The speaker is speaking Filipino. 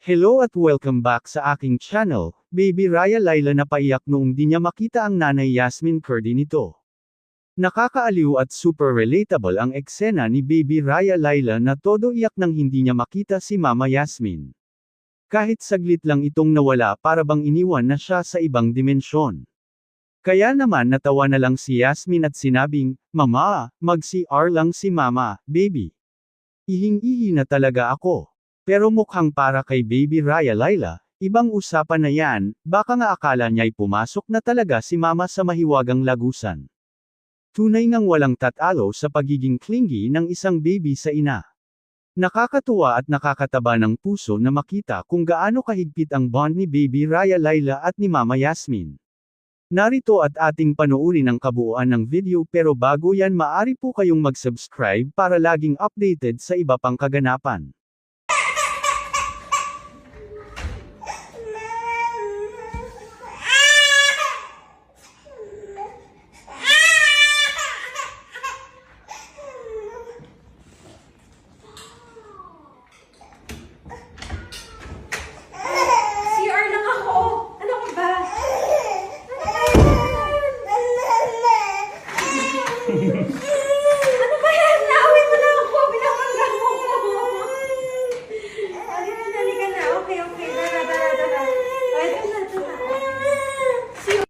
Hello at welcome back sa aking channel, Baby Raya Laila na paiyak noong di niya makita ang nanay Yasmin Curdy nito. Nakakaaliw at super relatable ang eksena ni Baby Raya Laila na todo iyak nang hindi niya makita si Mama Yasmin. Kahit saglit lang itong nawala para bang iniwan na siya sa ibang dimensyon. Kaya naman natawa na lang si Yasmin at sinabing, Mama, mag-CR lang si Mama, baby. Ihing-ihi na talaga ako. Pero mukhang para kay Baby Raya Laila, ibang usapan na yan, baka nga akala niya'y pumasok na talaga si Mama sa mahiwagang lagusan. Tunay ngang walang tatalo sa pagiging clingy ng isang baby sa ina. Nakakatuwa at nakakataba ng puso na makita kung gaano kahigpit ang bond ni Baby Raya Laila at ni Mama Yasmin. Narito at ating panoorin ang kabuuan ng video pero bago yan maari po kayong mag-subscribe para laging updated sa iba pang kaganapan.